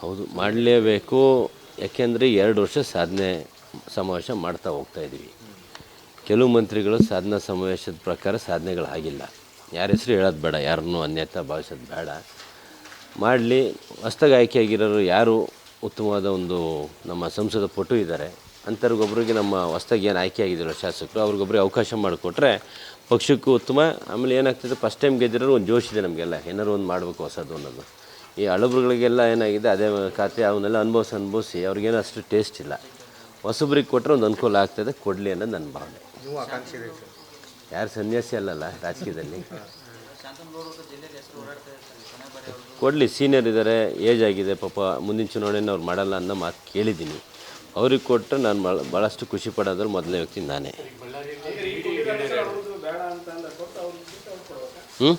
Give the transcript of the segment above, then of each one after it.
ಹೌದು, ಮಾಡಲೇಬೇಕು. ಯಾಕೆಂದರೆ ಎರಡು ವರ್ಷ ಸಾಧನೆ ಸಮಾವೇಶ ಮಾಡ್ತಾ ಹೋಗ್ತಾ ಇದ್ದೀವಿ. ಕೆಲವು ಮಂತ್ರಿಗಳು ಸಾಧನಾ ಸಮಾವೇಶದ ಪ್ರಕಾರ ಸಾಧನೆಗಳಾಗಿಲ್ಲ. ಯಾರ ಹೆಸರು ಹೇಳೋದು ಬೇಡ, ಯಾರನ್ನೂ ಅನ್ಯತಾ ಭಾವಿಸೋದು ಬೇಡ. ಮಾಡಲಿ, ಹೊಸ್ದಾಗಿ ಆಯ್ಕೆಯಾಗಿರೋರು ಯಾರು ಉತ್ತಮವಾದ ಒಂದು ನಮ್ಮ ಸಂಸದ ಪಟು ಇದ್ದಾರೆ. ಅಂಥವ್ರಿಗೊಬ್ರಿಗೆ ನಮ್ಮ ಹೊಸ್ದಾಗಿ ಏನು ಆಯ್ಕೆ ಆಗಿದ್ದಾರೆ ಶಾಸಕರು ಅವ್ರಿಗೊಬ್ಬರಿಗೆ ಅವಕಾಶ ಮಾಡಿಕೊಟ್ರೆ ಪಕ್ಷಕ್ಕೂ ಉತ್ತಮ. ಆಮೇಲೆ ಏನಾಗ್ತದೆ ಫಸ್ಟ್ ಟೈಮ್ ಗೆದ್ದಿರೋರು ಒಂದು ಜೋಶ್ ಇದೆ ನಮಗೆಲ್ಲ. ಏನಾರು ಒಂದು ಮಾಡಬೇಕು ಹೊಸದು ಅನ್ನೋದು. ಈ ಹಳಬ್ರುಗಳಿಗೆಲ್ಲ ಏನಾಗಿದೆ ಅದೇ ಖಾತೆ ಅವನ್ನೆಲ್ಲ ಅನುಭವಿಸಿ ಅನುಭವಿಸಿ ಅವ್ರಿಗೇನು ಅಷ್ಟು ಟೇಸ್ಟ್ ಇಲ್ಲ. ಹೊಸಬ್ರಿಗೆ ಕೊಟ್ಟರೆ ಒಂದು ಅನುಕೂಲ ಆಗ್ತದೆ ಕೊಡಲಿ ಅನ್ನೋದು ನನ್ನ ಭಾವನೆ. ಯಾರು ಸನ್ಯಾಸಿ ಅಲ್ಲಲ್ಲ ರಾಜಕೀಯದಲ್ಲಿ. ಕೊಡಲಿ ಸೀನಿಯರ್ ಇದ್ದಾರೆ ಏಜ್ ಆಗಿದೆ ಪಾಪ ಮುಂದಿನ ಚುನಾವಣೆನ ಅವ್ರು ಮಾಡಲ್ಲ ಅನ್ನೋ ಮಾತು ಕೇಳಿದ್ದೀನಿ. ಅವ್ರಿಗೆ ಕೊಟ್ಟರೆ ನಾನು ಭಾಳ ಭಾಳಷ್ಟು ಖುಷಿ ಪಡೋದ್ರ ಮೊದಲನೇ ವ್ಯಕ್ತಿ ನಾನೇ. ಹ್ಞೂ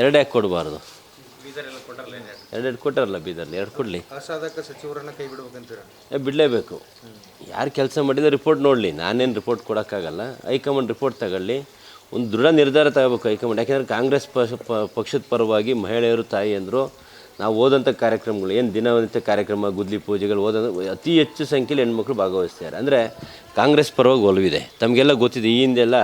ಎರಡೇ ಕೊಡಬಾರ್ದು. ಬೀದರ್ ಕೊಟ್ಟರಲ್ಲ ಎರಡೆರಡು ಕೊಟ್ಟಾರಲ್ಲ ಬೀದರ್ಲಿ ಎರಡು ಕೊಡಲಿ. ಅಸಾಧಕ ಸಚಿವರನ್ನ ಕೈ ಬಿಡ್ಬೇಕಂತೀರ? ಏ ಬಿಡಲೇಬೇಕು. ಯಾರು ಕೆಲಸ ಮಾಡಿದ ರಿಪೋರ್ಟ್ ನೋಡಲಿ. ನಾನೇನು ರಿಪೋರ್ಟ್ ಕೊಡೋಕ್ಕಾಗಲ್ಲ. ಹೈಕಮಾಂಡ್ ರಿಪೋರ್ಟ್ ತಗೊಳ್ಳಿ. ಒಂದು ದೃಢ ನಿರ್ಧಾರ ತಗೋಬೇಕು ಹೈಕಮಾಂಡ್. ಯಾಕೆಂದರೆ ಕಾಂಗ್ರೆಸ್ ಪಕ್ಷದ ಪರವಾಗಿ ಮಹಿಳೆಯರು ತಾಯಿಯಂದರು ನಾವು ಓದಂಥ ಕಾರ್ಯಕ್ರಮಗಳು, ಏನು ದಿನನಿತ್ಯ ಕಾರ್ಯಕ್ರಮ, ಗುದ್ಲಿ ಪೂಜೆಗಳು, ಓದೋದು ಅತಿ ಹೆಚ್ಚು ಸಂಖ್ಯೆಯಲ್ಲಿ ಹೆಣ್ಮಕ್ಳು ಭಾಗವಹಿಸ್ತಾರೆ ಅಂದರೆ ಕಾಂಗ್ರೆಸ್ ಪರವಾಗಿ ಒಲವಿದೆ. ತಮಗೆಲ್ಲ ಗೊತ್ತಿದೆ, ಈ ಹಿಂದೆಲ್ಲ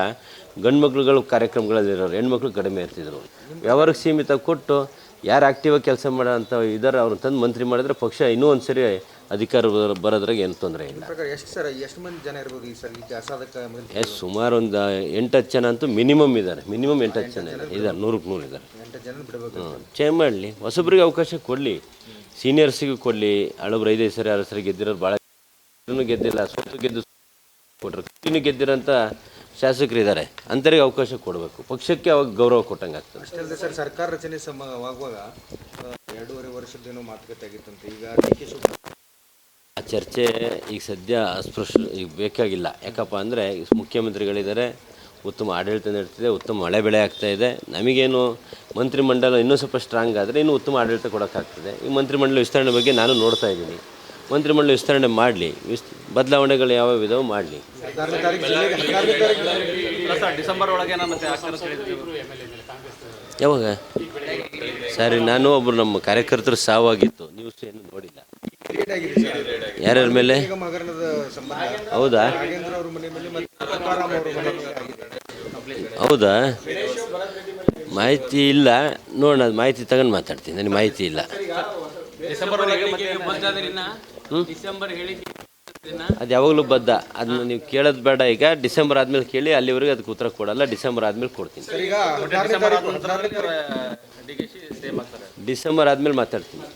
ಗಂಡು ಮಕ್ಳುಗಳು ಕಾರ್ಯಕ್ರಮಗಳಲ್ಲಿರೋರು, ಹೆಣ್ಮಕ್ಳು ಕಡಿಮೆ ಇರ್ತಿದ್ರು. ವ್ಯವಹಾರಕ್ಕೆ ಸೀಮಿತ ಕೊಟ್ಟು ಯಾರು ಆ್ಯಕ್ಟಿವಾಗಿ ಕೆಲಸ ಮಾಡೋ ಅಂಥ ಇದ್ದಾರೆ ಅವ್ರನ್ನ ತಂದು ಮಂತ್ರಿ ಮಾಡಿದ್ರೆ ಪಕ್ಷ ಇನ್ನೂ ಒಂದು ಸರಿ ಅಧಿಕಾರ ಬರೋ- ಬರೋದ್ರಾಗ ಏನು ತೊಂದರೆ ಇಲ್ಲ. ಎಷ್ಟು ಸರ್ ಎಷ್ಟು ಮಂದಿ ಜನ ಇರ್ಬೋದು ಈ ಸರ್? ಎಸ್ ಸುಮಾರು ಒಂದು ಎಂಟು ಹತ್ತು ಜನ ಅಂತೂ ಮಿನಿಮಮ್ ಇದ್ದಾರೆ ಮಿನಿಮಮ್ ಎಂಟು ಹತ್ತು ಜನ ಇದ್ದಾರೆ ಇದ್ದಾರೆ ನೂರಕ್ಕೆ ನೂರು ಇದ್ದಾರೆ ಹ್ಞೂ ಚೇಂಜ್ ಮಾಡಲಿ. ಹೊಸಬ್ರಿಗೆ ಅವಕಾಶ ಕೊಡಲಿ. ಸೀನಿಯರ್ಸಿಗೂ ಕೊಡಲಿ. ಹಳಬ್ರು ಐದೈದು ಸರಿ ಆರು ಸರಿ ಗೆದ್ದಿರೋರು ಭಾಳ ಗೆದ್ದಿಲ್ಲ ಸೋತು ಗೆದ್ದು ಕೊಟ್ಟರು ಇನ್ನು ಗೆದ್ದಿರೋಂಥ ಶಾಸಕರು ಇದ್ದಾರೆ. ಅಂಥವ್ರಿಗೆ ಅವಕಾಶ ಕೊಡಬೇಕು. ಪಕ್ಷಕ್ಕೆ ಅವಾಗ ಗೌರವ ಕೊಟ್ಟಂಗೆ ಆಗ್ತದೆ. ಅಷ್ಟೇ ಸರ್ ಸರ್ಕಾರ ರಚನೆ ಸಮವಾಗುವಾಗ ಎರಡೂವರೆ ವರ್ಷದ್ದೇನೋ ಮಾತುಕತೆ ಆಗಿತ್ತಂತೆ. ಈಗ ಡಿ ಕೆ ಶಿವಕುಮಾರ್ ಆ ಚರ್ಚೆ ಈಗ ಸದ್ಯ ಅಸ್ಪೃಶ್ ಈಗ ಬೇಕಾಗಿಲ್ಲ. ಯಾಕಪ್ಪ ಅಂದರೆ ಮುಖ್ಯಮಂತ್ರಿಗಳಿದ್ದಾರೆ ಉತ್ತಮ ಆಡಳಿತ ನಡೀತಿದೆ ಉತ್ತಮ ಮಳೆ ಬೆಳೆ ಆಗ್ತಾ ಇದೆ. ನಮಗೇನು ಮಂತ್ರಿಮಂಡಲ ಇನ್ನೂ ಸ್ವಲ್ಪ ಸ್ಟ್ರಾಂಗ್ ಆದರೆ ಇನ್ನೂ ಉತ್ತಮ ಆಡಳಿತ ಕೊಡೋಕ್ಕಾಗ್ತದೆ. ಈ ಮಂತ್ರಿಮಂಡಲ ವಿಸ್ತರಣೆ ಬಗ್ಗೆ ನಾನು ನೋಡ್ತಾ ಇದ್ದೀನಿ. ಮಂತ್ರಿಮಂಡಲ ವಿಸ್ತರಣೆ ಮಾಡಲಿ ವಿಸ್ ಬದಲಾವಣೆಗಳು ಯಾವ ಇದಾವೆ ಮಾಡಲಿ. ಯಾವಾಗ? ಸರಿ ನಾನು ಒಬ್ಬರು ನಮ್ಮ ಕಾರ್ಯಕರ್ತರು ಸಾವಾಗಿತ್ತು ನ್ಯೂಸ್ ಏನು ನೋಡಿಲ್ಲ. ಯಾರ್ಯಾರ ಮೇಲೆ? ಹೌದಾ? ಹೌದಾ? ಮಾಹಿತಿ ಇಲ್ಲ. ನೋಡೋಣ ಮಾಹಿತಿ ತಗೊಂಡು ಮಾತಾಡ್ತೀನಿ. ನನಗೆ ಮಾಹಿತಿ ಇಲ್ಲ. ಡಿಸೆಂಬರ್ ಯಾವಾಗ್ಲೂ ಅದು ಯಾವಾಗಲೂ ಬದ್ದ. ಅದನ್ನ ನೀವು ಕೇಳೋದು ಬೇಡ ಈಗ. ಡಿಸೆಂಬರ್ ಆದ್ಮೇಲೆ ಕೇಳಿ ಅಲ್ಲಿವರೆಗೆ ಅದಕ್ಕೆ ಉತ್ತರ ಕೊಡಲ್ಲ. ಡಿಸೆಂಬರ್ ಆದ್ಮೇಲೆ ಕೊಡ್ತೀನಿ. ಡಿಸೆಂಬರ್ ಆದ್ಮೇಲೆ ಮಾತಾಡ್ತೀನಿ.